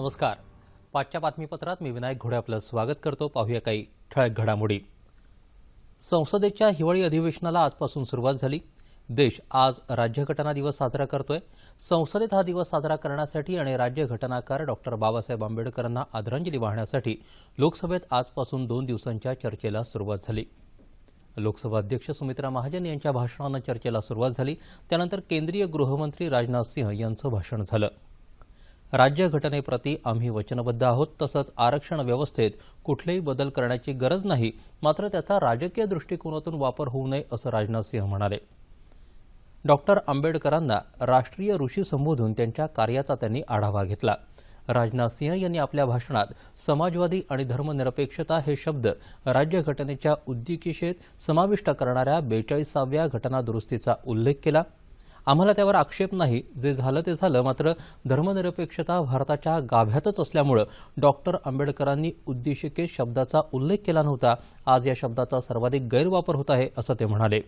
नमस्कार. पाचच्या बातमीपत्रात मी विनायक घोडे आपलं स्वागत करतो. पाहूया काही ठळक घडामोडी. संसदेच्या हिवाळी अधिवेशनाला आजपासून सुरुवात झाली. देश आज राज्यघटना दिवस साजरा करतोय. संसदेत हा दिवस साजरा करण्यासाठी आणि राज्यघटनाकार डॉक्टर बाबासाहेब आंबेडकरांना आदरांजली वाहण्यासाठी लोकसभेत आजपासून दोन दिवसांच्या चर्चेला सुरुवात झाली. लोकसभा अध्यक्ष सुमित्रा महाजन यांच्या भाषणानं चर्चेला सुरुवात झाली. त्यानंतर केंद्रीय गृहमंत्री राजनाथ सिंह यांचं भाषण झालं. राज्यघटनेप्रती आम्ही वचनबद्ध आहोत. तसंच आरक्षण व्यवस्थेत कुठलेही बदल करण्याची गरज नाही. मात्र त्याचा राजकीय दृष्टिकोनातून वापर होऊ नये असं राजनाथ सिंह म्हणाले. डॉक्टर आंबेडकरांना राष्ट्रीय ऋषी संबोधून त्यांच्या कार्याचा त्यांनी आढावा घेतला. राजनाथ सिंह यांनी आपल्या भाषणात समाजवादी आणि धर्मनिरपेक्षता हे शब्द राज्यघटनेच्या उद्दिकिशेत समाविष्ट करणाऱ्या बेचाळीसाव्या घटना दुरुस्तीचा उल्लेख केला. आम्हाला त्यावर आक्षेप नाही. जे झालं ते झालं. मात्र धर्मनिरपेक्षता भारताच्या गाभ्यातच असल्यामुळं डॉक्टर आंबेडकरांनी उद्दिष्टिकेत शब्दाचा उल्लेख केला नव्हता. आज या शब्दाचा सर्वाधिक गैरवापर होत आहे असं ते म्हणाले.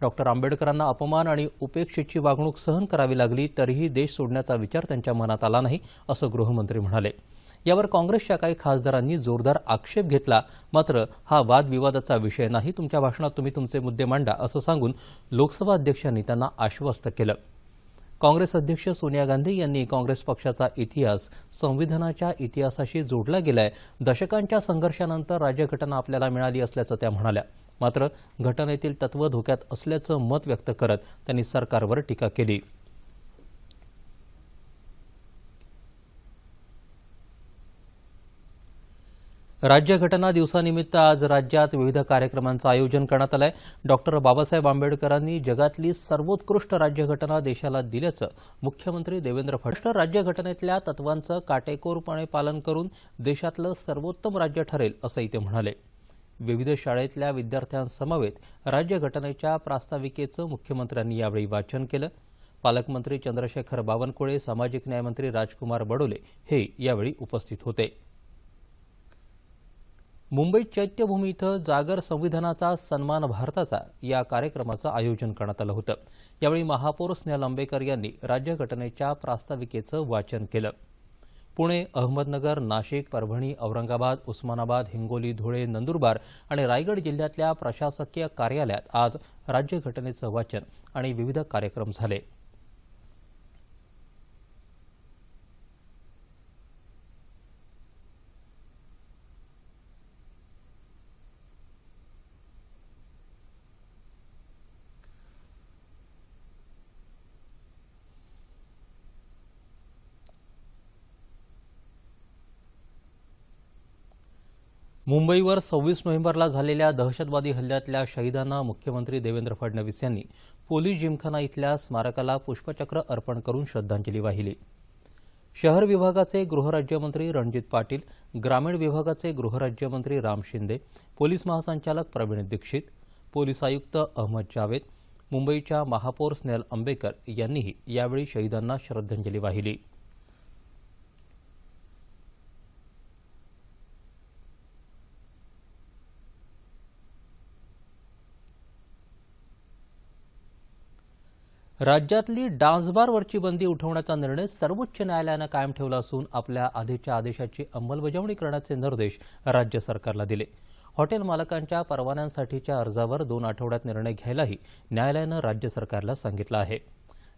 डॉक्टर आंबेडकरांना अपमान आणि उपेक्षेची वागणूक सहन करावी लागली तरीही देश सोडण्याचा विचार त्यांच्या मनात आला नाही असं गृहमंत्री म्हणाले. यावर काँग्रेसच्या काही खासदारांनी जोरदार आक्षेप घेतला. मात्र हा वादविवादाचा विषय नाही. तुमच्या भाषणात तुम्ही तुमचे मुद्दे मांडा असं सांगून लोकसभा अध्यक्षांनी त्यांना आश्वस्त केलं. काँग्रेस अध्यक्ष सोनिया गांधी यांनी काँग्रेस पक्षाचा इतिहास संविधानाच्या इतिहासाशी जोडला गेलाय. दशकांच्या संघर्षानंतर राज्यघटना आपल्याला मिळाली असल्याचं त्या म्हणाल्या. मात्र घटनेतील तत्व धोक्यात असल्याचं मत व्यक्त करत त्यांनी सरकारवर टीका केली. राज्यघटना दिवसानिमित्त आज राज्यात विविध कार्यक्रमांचं आयोजन करण्यात आलंय. डॉक्टर बाबासाहेब आंबेडकरांनी जगातली सर्वोत्कृष्ट राज्यघटना देशाला दिल्याचं मुख्यमंत्री देवेंद्र फडणवीस राज्यघटनेतल्या तत्वांचं काटेकोरपणे पालन करून देशातलं सर्वोत्तम राज्य ठरेल असंही ते म्हणाले. विविध शाळेतल्या विद्यार्थ्यांसमवेत राज्यघटनेच्या प्रास्ताविकेचं मुख्यमंत्र्यांनी यावेळी वाचन केलं. पालकमंत्री चंद्रशेखर बावनकुळे सामाजिक न्यायमंत्री राजकुमार बडोले हे यावेळी उपस्थित होते. मुंबईत चैत्यभूमी इथं जागर संविधानाचा सन्मान भारताचा या कार्यक्रमाचं आयोजन करण्यात आलं होतं. यावेळी महापौर स्नेहल आंबेकर यांनी राज्यघटनेच्या प्रास्ताविकेचं वाचन केलं. पुणे अहमदनगर नाशिक परभणी औरंगाबाद उस्मानाबाद हिंगोली धुळे नंदुरबार आणि रायगड जिल्ह्यातल्या प्रशासकीय कार्यालयात आज राज्यघटनेचं वाचन आणि विविध कार्यक्रम झाले. मुंबईवर सव्वीस नोव्हेंबरला झालेल्या दहशतवादी हल्ल्यातल्या शहीदांना मुख्यमंत्री देवेंद्र फडणवीस यांनी पोलीस जिमखाना इथल्या स्मारकाला पुष्पचक्र अर्पण करून श्रद्धांजली वाहिली. शहर विभागाचे गृहराज्यमंत्री रणजित पाटील ग्रामीण विभागाचे गृहराज्यमंत्री राम शिंदे पोलीस महासंचालक प्रवीण दीक्षित पोलीस आयुक्त अहमद जावेद मुंबईच्या महापौर स्नेल आंबेकर यांनीही यावेळी शहीदांना श्रद्धांजली वाहिली. राज्यातली डान्सबारवरची बंदी उठवण्याचा निर्णय सर्वोच्च न्यायालयानं कायम ठेवला असून आपल्या आधीच्या आदेशाची अंमलबजावणी करण्याचे निर्देश राज्य सरकारला दिले. हॉटेल मालकांच्या परवान्यांसाठीच्या अर्जावर दोन आठवड्यात निर्णय घ्यायलाही न्यायालयानं राज्य सरकारला सांगितलं आहे.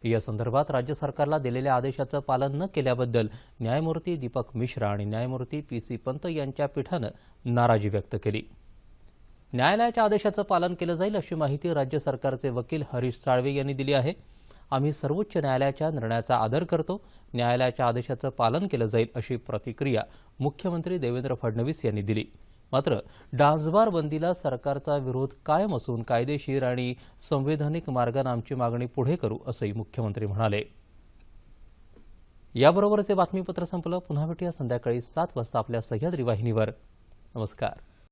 या संदर्भात राज्य सरकारला दिलेल्या आदेशाचं पालन न केल्याबद्दल न्यायमूर्ती दीपक मिश्रा आणि न्यायमूर्ती पी सी पंत यांच्या पीठानं नाराजी व्यक्त केली. न्यायालयाच्या आदेशाचं पालन केलं जाईल अशी माहिती राज्य सरकारचे वकील हरीश साळवे यांनी दिली आहे. आम्ही सर्वोच्च न्यायालयाच्या निर्णयाचा आदर करतो. न्यायालयाच्या आदेशाचं पालन केलं जाईल अशी प्रतिक्रिया मुख्यमंत्री देवेंद्र फडणवीस यांनी दिली. मात्र डान्सबार बंदीला सरकारचा विरोध कायम असून कायदेशीर आणि संवैधानिक मार्गानं आमची मागणी पुढे करू असंही मुख्यमंत्री म्हणाले. याबरोबरच हे बातमीपत्र संपलं. पुन्हा भेटूया संध्याकाळी सात वाजता आपल्या सह्याद्री वाहिनीवर. नमस्कार.